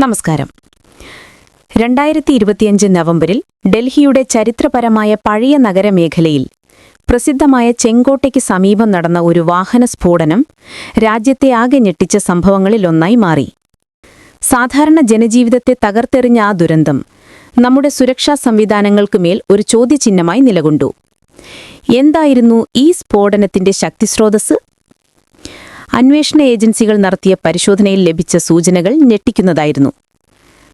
നമസ്കാരം. രണ്ടായിരത്തി ഇരുപത്തിയഞ്ച് നവംബറിൽ ഡൽഹിയുടെ ചരിത്രപരമായ പഴയ നഗരമേഖലയിൽ പ്രസിദ്ധമായ ചെങ്കോട്ടയ്ക്ക് സമീപം നടന്ന ഒരു വാഹന സ്ഫോടനം രാജ്യത്തെ ആകെ ഞെട്ടിച്ച സംഭവങ്ങളിലൊന്നായി മാറി. സാധാരണ ജനജീവിതത്തെ തകർത്തെറിഞ്ഞ ആ ദുരന്തം നമ്മുടെ സുരക്ഷാ സംവിധാനങ്ങൾക്കുമേൽ ഒരു ചോദ്യചിഹ്നമായി നിലകൊണ്ടു. എന്തായിരുന്നു ഈ സ്ഫോടനത്തിന്റെ ശക്തിസ്രോതസ് അന്വേഷണ ഏജൻസികൾ നടത്തിയ പരിശോധനയിൽ ലഭിച്ച സൂചനകൾ ഞെട്ടിക്കുന്നതായിരുന്നു.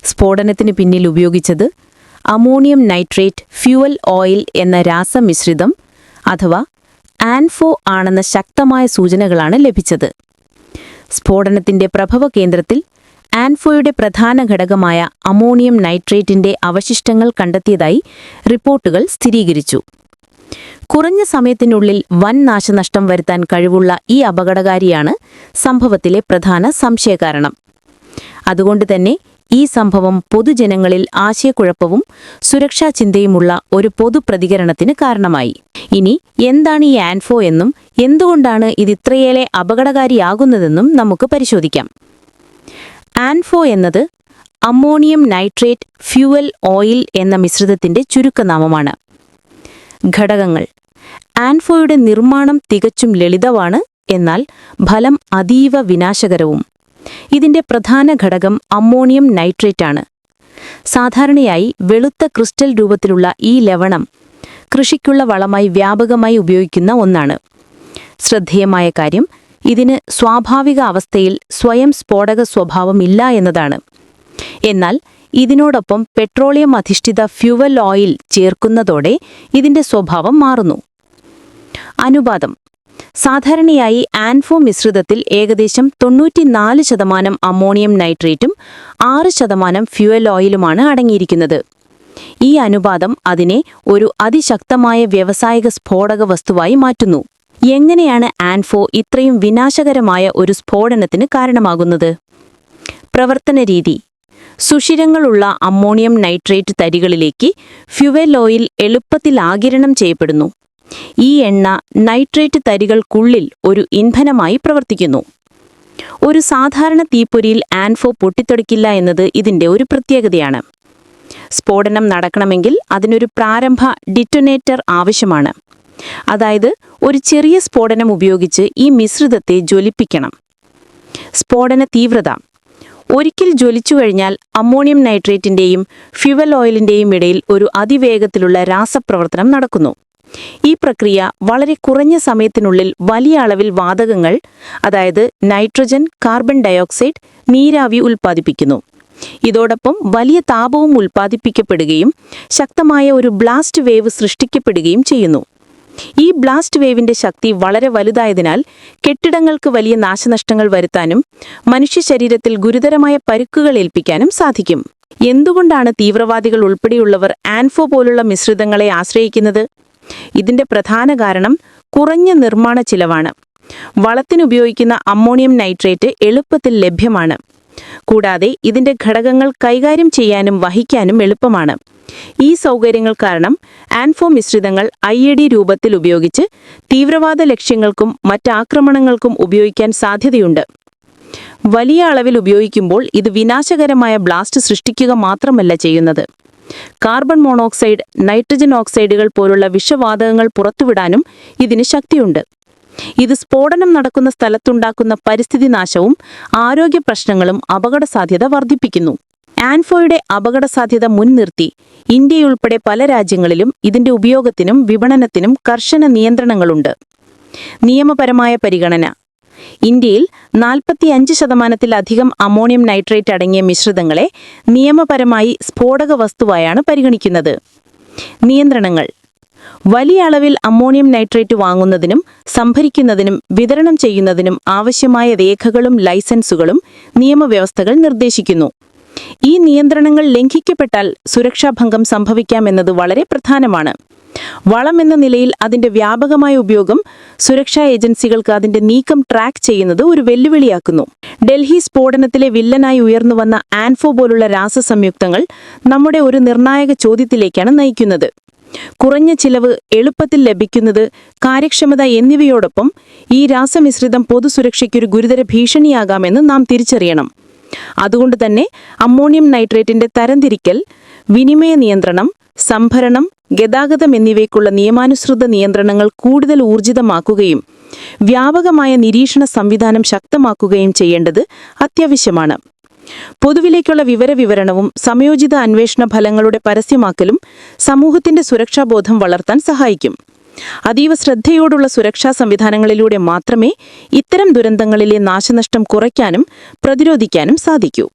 സ്ഫോടനത്തിന് പിന്നിൽ ഉപയോഗിച്ചത് അമോണിയം നൈട്രേറ്റ് ഫ്യൂവൽ ഓയിൽ എന്ന രാസമിശ്രിതം അഥവാ ആൻഫോ ആണെന്ന ശക്തമായ സൂചനകളാണ് ലഭിച്ചത്. സ്ഫോടനത്തിന്റെ പ്രഭവ കേന്ദ്രത്തിൽ ആൻഫോയുടെ പ്രധാന ഘടകമായ അമോണിയം നൈട്രേറ്റിന്റെ അവശിഷ്ടങ്ങൾ കണ്ടെത്തിയതായി റിപ്പോർട്ടുകൾ സ്ഥിരീകരിച്ചു. കുറഞ്ഞ സമയത്തിനുള്ളിൽ വൻ നാശനഷ്ടം വരുത്താൻ കഴിവുള്ള ഈ അപകടകാരിയാണ് സംഭവത്തിലെ പ്രധാന സംശയകാരണം. അതുകൊണ്ട് തന്നെ ഈ സംഭവം പൊതുജനങ്ങളിൽ ആശയക്കുഴപ്പവും സുരക്ഷാ ചിന്തയുമുള്ള ഒരു പൊതുപ്രതികരണത്തിന് കാരണമായി. ഇനി എന്താണ് ഈ ആൻഫോ എന്നും എന്തുകൊണ്ടാണ് ഇത് ഇത്രയേറെ അപകടകാരിയാകുന്നതെന്നും നമുക്ക് പരിശോധിക്കാം. ആൻഫോ എന്നത് അമോണിയം നൈട്രേറ്റ് ഫ്യൂവൽ ഓയിൽ എന്ന മിശ്രിതത്തിന്റെ ചുരുക്കനാമമാണ്. ഘടകങ്ങൾ ആൻഫോയുടെ നിർമ്മാണം തികച്ചും ലളിതമാണ് എന്നാൽ ഫലം അതീവ വിനാശകരവും. ഇതിന്റെ പ്രധാന ഘടകം അമ്മോണിയം നൈട്രേറ്റാണ്. സാധാരണയായി വെളുത്ത ക്രിസ്റ്റൽ രൂപത്തിലുള്ള ഈ ലവണം കൃഷിക്കുള്ള വളമായി വ്യാപകമായി ഉപയോഗിക്കുന്ന ഒന്നാണ്. ശ്രദ്ധേയമായ കാര്യം ഇതിന് സ്വാഭാവിക അവസ്ഥയിൽ സ്വയം സ്ഫോടക സ്വഭാവമില്ല എന്നതാണ്. എന്നാൽ ഇതിനോടൊപ്പം പെട്രോളിയം അധിഷ്ഠിത ഫ്യുവൽ ഓയിൽ ചേർക്കുന്നതോടെ ഇതിന്റെ സ്വഭാവം മാറുന്നു. അനുപാതം. സാധാരണയായി ആൻഫോ മിശ്രിതത്തിൽ ഏകദേശം തൊണ്ണൂറ്റിനാല് ശതമാനം അമോണിയം നൈട്രേറ്റും ആറ് ശതമാനം ഫ്യുവൽ ഓയിലുമാണ് അടങ്ങിയിരിക്കുന്നത്. ഈ അനുപാതം അതിനെ ഒരു അതിശക്തമായ വ്യവസായിക സ്ഫോടക വസ്തുവായി മാറ്റുന്നു. എങ്ങനെയാണ് ആൻഫോ ഇത്രയും വിനാശകരമായ ഒരു സ്ഫോടനത്തിന് കാരണമാകുന്നത്? പ്രവർത്തന രീതി. സുഷിരങ്ങളുള്ള അമോണിയം നൈട്രേറ്റ് തരികളിലേക്ക് ഫ്യുവൽ ഓയിൽ എളുപ്പത്തിൽ ആകിരണം ചെയ്യപ്പെടുന്നു. ഈ എണ്ണ നൈട്രേറ്റ് തരികൾക്കുള്ളിൽ ഒരു ഇന്ധനമായി പ്രവർത്തിക്കുന്നു. ഒരു സാധാരണ തീപ്പൊരിയിൽ ആൻഫോ പൊട്ടിത്തെടുക്കില്ല എന്നത് ഇതിന്റെ ഒരു പ്രത്യേകതയാണ്. സ്ഫോടനം നടക്കണമെങ്കിൽ അതിനൊരു പ്രാരംഭ ഡിറ്റൊനേറ്റർ ആവശ്യമാണ്. അതായത് ഒരു ചെറിയ സ്ഫോടനം ഉപയോഗിച്ച് ഈ മിശ്രിതത്തെ ജ്വലിപ്പിക്കണം. സ്ഫോടന തീവ്രത. ഒരിക്കൽ ജ്വലിച്ചു കഴിഞ്ഞാൽ അമോണിയം നൈട്രേറ്റിന്റെയും ഫ്യുവൽ ഓയിലിന്റെയും ഇടയിൽ ഒരു അതിവേഗത്തിലുള്ള രാസപ്രവർത്തനം നടക്കുന്നു. ഈ പ്രക്രിയ വളരെ കുറഞ്ഞ സമയത്തിനുള്ളിൽ വലിയ അളവിൽ വാതകങ്ങൾ അതായത് നൈട്രജൻ കാർബൺ ഡയോക്സൈഡ് നീരാവി ഉൽപ്പാദിപ്പിക്കുന്നു. ഇതോടൊപ്പം വലിയ താപവും ഉൽപ്പാദിപ്പിക്കപ്പെടുകയും ശക്തമായ ഒരു ബ്ലാസ്റ്റ് വേവ് സൃഷ്ടിക്കപ്പെടുകയും ചെയ്യുന്നു. ഈ ബ്ലാസ്റ്റ് വേവിന്റെ ശക്തി വളരെ വലുതായതിനാൽ കെട്ടിടങ്ങൾക്ക് വലിയ നാശനഷ്ടങ്ങൾ വരുത്താനും മനുഷ്യ ശരീരത്തിൽ ഗുരുതരമായ പരുക്കുകൾ ഏൽപ്പിക്കാനും സാധിക്കും. എന്തുകൊണ്ടാണ് തീവ്രവാദികൾ ഉൾപ്പെടെയുള്ളവർ ആൻഫോ പോലുള്ള മിശ്രിതങ്ങളെ ആശ്രയിക്കുന്നത്? ഇതിന്റെ പ്രധാന കാരണം കുറഞ്ഞ നിർമ്മാണ ചിലവാണ്. വളത്തിനുപയോഗിക്കുന്ന അമോണിയം നൈട്രേറ്റ് എളുപ്പത്തിൽ ലഭ്യമാണ്. കൂടാതെ ഇതിന്റെ ഘടകങ്ങൾ കൈകാര്യം ചെയ്യാനും വഹിക്കാനും എളുപ്പമാണ്. ഈ സൗകര്യങ്ങൾ കാരണം ആൻഫോ മിശ്രിതങ്ങൾ ഐ ഡി രൂപത്തിൽ ഉപയോഗിച്ച് തീവ്രവാദ ലക്ഷ്യങ്ങൾക്കും മറ്റാക്രമണങ്ങൾക്കും ഉപയോഗിക്കാൻ സാധ്യതയുണ്ട്. വലിയ അളവിൽ ഉപയോഗിക്കുമ്പോൾ ഇത് വിനാശകരമായ ബ്ലാസ്റ്റ് സൃഷ്ടിക്കുക മാത്രമല്ല ചെയ്യുന്നത്. കാർബൺ മോണോക്സൈഡ് നൈട്രജൻ ഓക്സൈഡുകൾ പോലുള്ള വിഷവാതകങ്ങൾ പുറത്തുവിടാനും ഇതിന് ശക്തിയുണ്ട്. ഇത് സ്ഫോടനം നടക്കുന്ന സ്ഥലത്തുണ്ടാക്കുന്ന പരിസ്ഥിതി നാശവും ആരോഗ്യ പ്രശ്നങ്ങളും അപകട സാധ്യത വർദ്ധിപ്പിക്കുന്നു. ആൻഫോയുടെ അപകട സാധ്യത മുൻനിർത്തി ഇന്ത്യയുൾപ്പെടെ പല രാജ്യങ്ങളിലും ഇതിന്റെ ഉപയോഗത്തിനും വിപണനത്തിനും കർശന നിയന്ത്രണങ്ങളുണ്ട്. നിയമപരമായ പരിഗണന ഇന്ത്യയിൽ നാൽപ്പത്തിയഞ്ച് ശതമാനത്തിലധികം അമോണിയം നൈട്രേറ്റ് അടങ്ങിയ മിശ്രിതങ്ങളെ നിയമപരമായി സ്ഫോടക വസ്തുവായാണ് പരിഗണിക്കുന്നത്. നിയന്ത്രണങ്ങൾ. വലിയ അളവിൽ അമോണിയം നൈട്രേറ്റ് വാങ്ങുന്നതിനും സംഭരിക്കുന്നതിനും വിതരണം ചെയ്യുന്നതിനും ആവശ്യമായ രേഖകളും ലൈസൻസുകളും നിയമവ്യവസ്ഥകൾ നിർദ്ദേശിക്കുന്നു. ഈ നിയന്ത്രണങ്ങൾ ലംഘിക്കപ്പെട്ടാൽ സുരക്ഷാഭംഗം സംഭവിക്കാമെന്നത് വളരെ പ്രധാനമാണ്. വളം എന്ന നിലയിൽ അതിന്റെ വ്യാപകമായ ഉപയോഗം സുരക്ഷാ ഏജൻസികൾക്ക് അതിന്റെ നീക്കം ട്രാക്ക് ചെയ്യുന്നത് ഒരു വെല്ലുവിളിയാക്കുന്നു. ഡൽഹി സ്ഫോടനത്തിലെ വില്ലനായി ഉയർന്നുവന്ന ആൻഫോ പോലുള്ള രാസസംയുക്തങ്ങൾ നമ്മുടെ ഒരു നിർണായക ചോദ്യത്തിലേക്കാണ് നയിക്കുന്നത്. കുറഞ്ഞ ചിലവ് എളുപ്പത്തിൽ ലഭിക്കുന്നത് കാര്യക്ഷമത എന്നിവയോടൊപ്പം ഈ രാസമിശ്രിതം പൊതുസുരക്ഷയ്ക്കൊരു ഗുരുതര ഭീഷണിയാകാമെന്ന് നാം തിരിച്ചറിയണം. അതുകൊണ്ട് തന്നെ അമോണിയം നൈട്രേറ്റിന്റെ തരംതിരിക്കൽ വിനിമയ നിയന്ത്രണം സംഭരണം ഗതാഗതം എന്നിവയ്ക്കുള്ള നിയമാനുസൃത നിയന്ത്രണങ്ങൾ കൂടുതൽ ഊർജിതമാക്കുകയും വ്യാപകമായ നിരീക്ഷണ സംവിധാനം ശക്തമാക്കുകയും ചെയ്യേണ്ടത് അത്യാവശ്യമാണ്. പൊതുവിലേക്കുള്ള വിവരവിവരണവും സമയോചിത അന്വേഷണ ഫലങ്ങളുടെ പരസ്യമാക്കലും സമൂഹത്തിന്റെ സുരക്ഷാബോധം വളർത്താൻ സഹായിക്കും. അതീവ ശ്രദ്ധയോടുള്ള സുരക്ഷാ സംവിധാനങ്ങളിലൂടെ മാത്രമേ ഇത്തരം ദുരന്തങ്ങളിലെ നാശനഷ്ടം കുറയ്ക്കാനും പ്രതിരോധിക്കാനും സാധിക്കൂ.